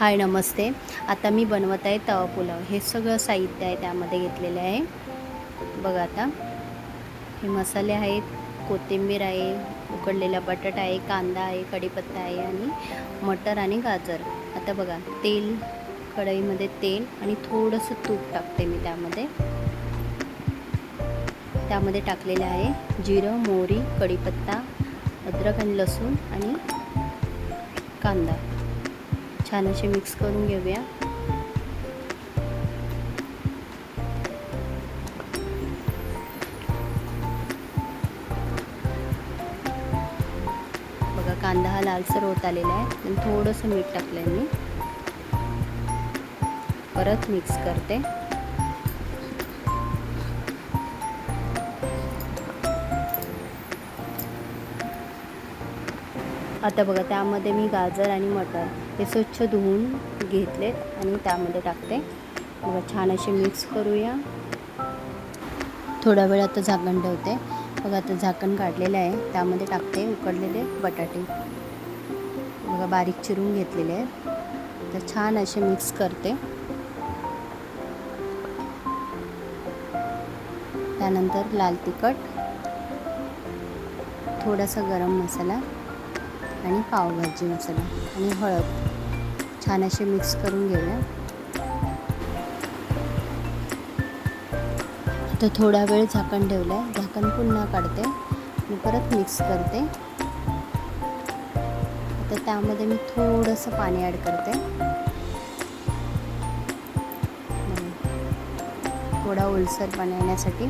हाय नमस्ते. आता मी बनवत आहे तवा पुलाव. हे सगळं साहित्य आहे त्यामध्ये घेतलेलं आहे. बघा आता. हे मसाले आहेत कोथिंबीर आहे उकडलेला बटाटा आहे कांदा आहे कढीपत्ता आहे आणि मटर आणि गाजर. आता बघा तेल कढईमध्ये तेल आणि थोडंसं तूप टाकते मी त्यामध्ये. त्यामध्ये टाकलेलं आहे जिरं मोहरी कढीपत्ता अद्रक आणि लसूण आणि कांदा. छान असे मिक्स करून घेऊया. बघा कांदा हा लालसर होत आलेला आहे. आणि थोडंसं मीठ टाकलं आहे मी. परत मिक्स करते. आता बघा त्यामध्ये मी गाजर आणि मटर हे स्वच्छ धुवून घेतलेत आणि त्यामध्ये टाकते. बघा छान असे मिक्स करूया. थोडा वेळ आता झाकण ठेवते. बघा आता झाकण काढलेलं आहे. त्यामध्ये टाकते उकडलेले बटाटे. बघा बारीक चिरून घेतलेले आहेत. तर छान असे मिक्स करते. त्यानंतर लाल तिखट थोडासा गरम मसाला आणि पावभाजी मसाला आणि हळद. छान असे मिक्स करून घेऊया. तर थोडा वेळ झाकण ठेवलं आहे झाकण पुन्हा काढते. आणि परत मिक्स करते. आता त्यामध्ये मी थोडंसं पाणी ॲड करते. थोडा ओलसर पाणी येण्यासाठी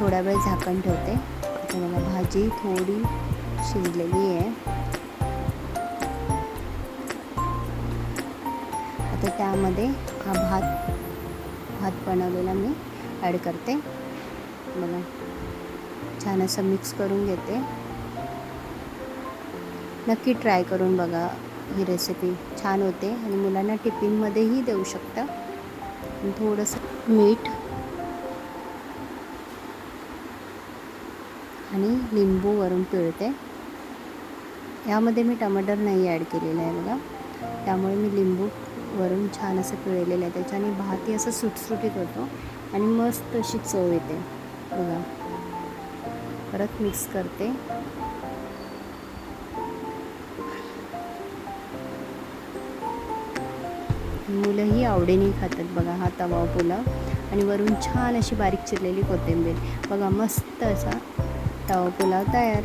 थोडा वेळ झाकण ठेवते. आता मला भाजी थोडी शिजलेली आहे. तर त्यामध्ये हा भात भात बनवलेला मी ॲड करते. बघा छान असं मिक्स करून घेते. नक्की ट्राय करून बघा ही रेसिपी छान होते आणि मुलांना टिफिनमध्येही देऊ शकता. थोडंसं मीठ आणि लिंबू वरून पिळते. यामध्ये मी टमाटर नाही ॲड केलेलं आहे बघा. त्यामुळे मी लिंबू वरून छान असं पिळलेलं आहे त्याच्याने भातही असं सुटसुटीत होतो आणि मस्त अशी चव येते. बघा. परत मिक्स करते. मुलंही आवडीने खातात बघा हा तवा पुलाव. आणि वरून छान अशी बारीक चिरलेली कोथिंबीर. बघा मस्त असा तवा पुलाव तयार.